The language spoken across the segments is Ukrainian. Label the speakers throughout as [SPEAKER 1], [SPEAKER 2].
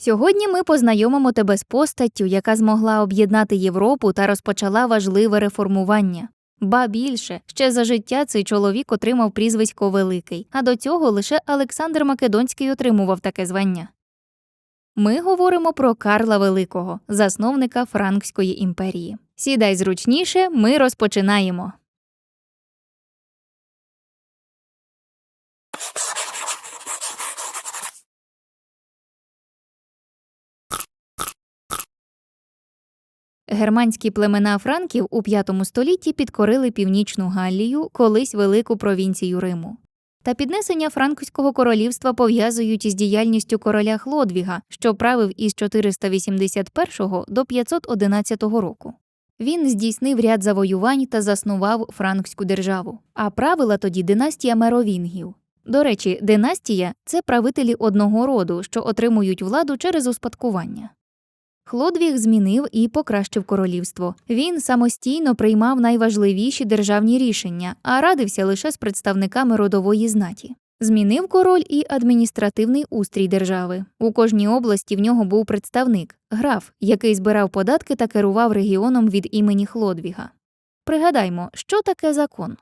[SPEAKER 1] Сьогодні ми познайомимо тебе з постаттю, яка змогла об'єднати Європу та розпочала важливе реформування. Ба більше, ще за життя цей чоловік отримав прізвисько Великий, а до цього лише Олександр Македонський отримував таке звання. Ми говоримо про Карла Великого, засновника Франкської імперії. Сідай зручніше, ми розпочинаємо. Германські племена франків у V столітті підкорили північну Галлію, колись велику провінцію Риму. Та піднесення франкського королівства пов'язують із діяльністю короля Хлодвіга, що правив із 481 до 511 року. Він здійснив ряд завоювань та заснував франкську державу, а правила тоді династія меровінгів. До речі, династія це правителі одного роду, що отримують владу через успадкування. Хлодвіг змінив і покращив королівство. Він самостійно приймав найважливіші державні рішення, а радився лише з представниками родової знаті. Змінив король і адміністративний устрій держави. У кожній області в нього був представник граф, який збирав податки та керував регіоном від імені Хлодвіга. Пригадаймо, що таке закон.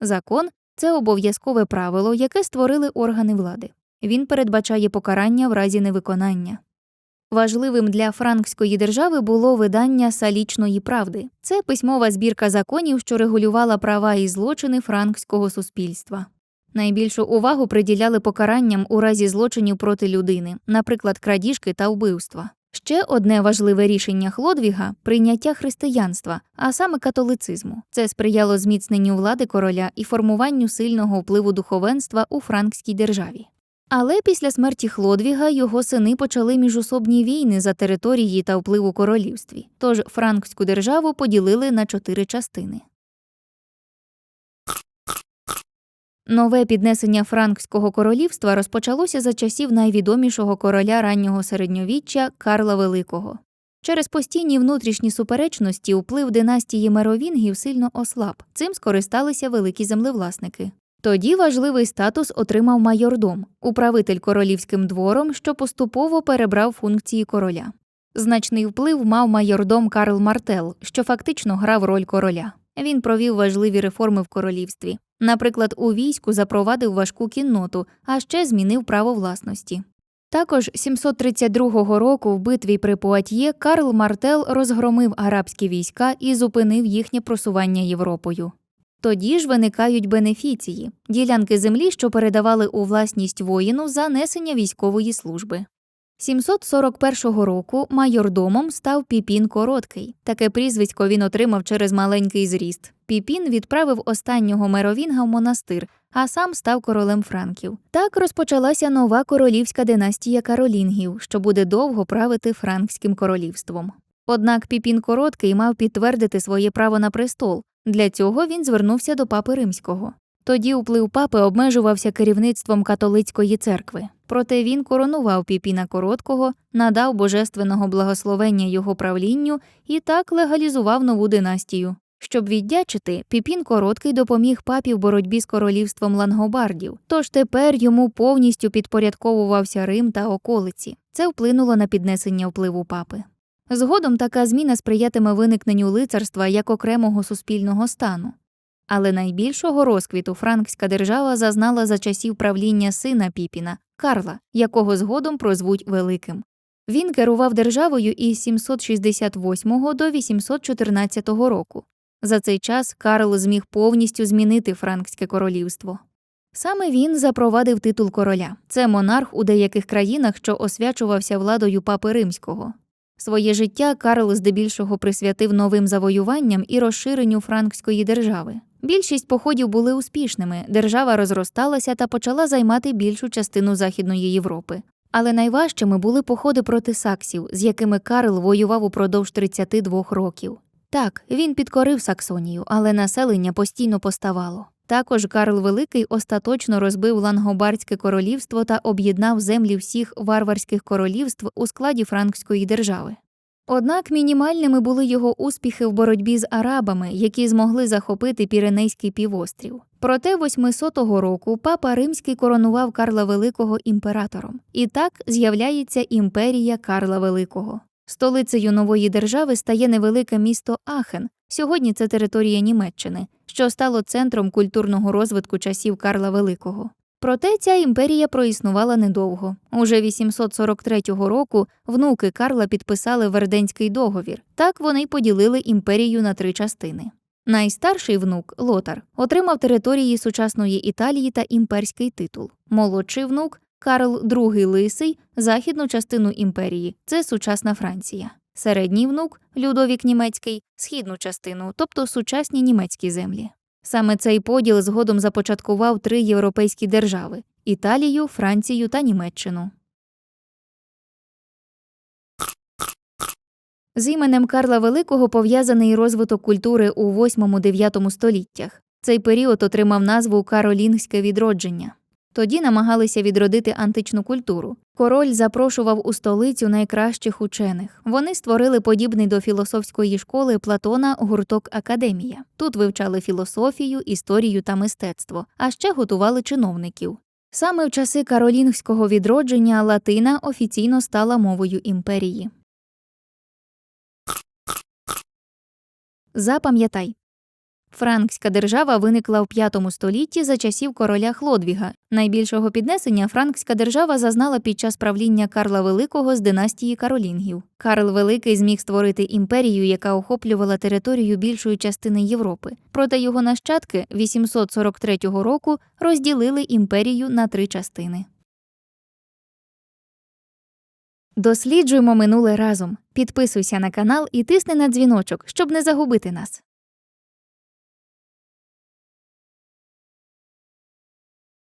[SPEAKER 1] Закон це обов'язкове правило, яке створили органи влади. Він передбачає покарання в разі невиконання. Важливим для франкської держави було видання салічної правди. Це письмова збірка законів, що регулювала права і злочини франкського суспільства. Найбільшу увагу приділяли покаранням у разі злочинів проти людини, наприклад, крадіжки та вбивства. Ще одне важливе рішення Хлодвіга прийняття християнства, а саме католицизму. Це сприяло зміцненню влади короля і формуванню сильного впливу духовенства у франкській державі. Але після смерті Хлодвіга його сини почали міжособні війни за території та вплив у королівстві, тож франкську державу поділили на чотири частини. Нове піднесення франкського королівства розпочалося за часів найвідомішого короля раннього середньовіччя Карла Великого. Через постійні внутрішні суперечності вплив династії меровінгів сильно ослаб. Цим скористалися великі землевласники. Тоді важливий статус отримав майордом, управитель королівським двором, що поступово перебрав функції короля. Значний вплив мав майордом Карл Мартел, що фактично грав роль короля. Він провів важливі реформи в королівстві. Наприклад, у війську запровадив важку кінноту, а ще змінив право власності. Також 732 року в битві при Пуатьє Карл Мартел розгромив арабські війська і зупинив їхнє просування Європою. Тоді ж виникають бенефіції ділянки землі, що передавали у власність воїну за несення військової служби. 741 року майордомом став Піпін Короткий. Таке прізвисько він отримав через маленький зріст. Піпін відправив останнього меровінга в монастир, а сам став королем франків. Так розпочалася нова королівська династія каролінгів, що буде довго правити франкським королівством. Однак Піпін Короткий мав підтвердити своє право на престол. Для цього він звернувся до папи римського. Тоді вплив папи обмежувався керівництвом католицької церкви. Проте він коронував Піпіна Короткого, надав божественного благословення його правлінню і так легалізував нову династію. Щоб віддячити, Піпін Короткий допоміг папі в боротьбі з королівством лангобардів, тож тепер йому повністю підпорядковувався Рим та околиці. Це вплинуло на піднесення впливу папи. Згодом така зміна сприятиме виникненню лицарства як окремого суспільного стану. Але найбільшого розквіту франкська держава зазнала за часів правління сина Піпіна Карла, якого згодом прозвуть Великим. Він керував державою із 768 до 814 року. За цей час Карл зміг повністю змінити франкське королівство. Саме він запровадив титул короля. Це монарх у деяких країнах, що освячувався владою папи римського. Своє життя Карл здебільшого присвятив новим завоюванням і розширенню франкської держави. Більшість походів були успішними, держава розросталася та почала займати більшу частину Західної Європи. Але найважчими були походи проти саксів, з якими Карл воював упродовж 32 років. Так, він підкорив Саксонію, але населення постійно поставало. Також Карл Великий остаточно розбив Лангобардське королівство та об'єднав землі всіх варварських королівств у складі франкської держави. Однак мінімальними були його успіхи в боротьбі з арабами, які змогли захопити Піренейський півострів. Проте 800-го року папа Римський коронував Карла Великого імператором. І так з'являється імперія Карла Великого. Столицею нової держави стає невелике місто Ахен. Сьогодні це територія Німеччини, що стало центром культурного розвитку часів Карла Великого. Проте ця імперія проіснувала недовго. Уже 843 року внуки Карла підписали Верденський договір. Так вони поділили імперію на три частини. Найстарший внук Лотар отримав території сучасної Італії та імперський титул. Молодший внук Карл II Лисий західну частину імперії це сучасна Франція. Середній внук Людовік Німецький східну частину, тобто сучасні німецькі землі. Саме цей поділ згодом започаткував три європейські держави Італію, Францію та Німеччину. З іменем Карла Великого пов'язаний розвиток культури у 8-9 століттях. Цей період отримав назву Каролінгське відродження. Тоді намагалися відродити античну культуру. Король запрошував у столицю найкращих учених. Вони створили подібний до філософської школи Платона гурток Академія. Тут вивчали філософію, історію та мистецтво, а ще готували чиновників. Саме в часи каролінгського відродження Латина офіційно стала мовою імперії. Запам'ятай. Франкська держава виникла в V столітті за часів короля Хлодвіга. Найбільшого піднесення франкська держава зазнала під час правління Карла Великого з династії Каролінгів. Карл Великий зміг створити імперію, яка охоплювала територію більшої частини Європи. Проте його нащадки 843 року розділили імперію на три частини. Досліджуємо минуле разом. Підписуйся на канал і тисни на дзвіночок, щоб не загубити нас.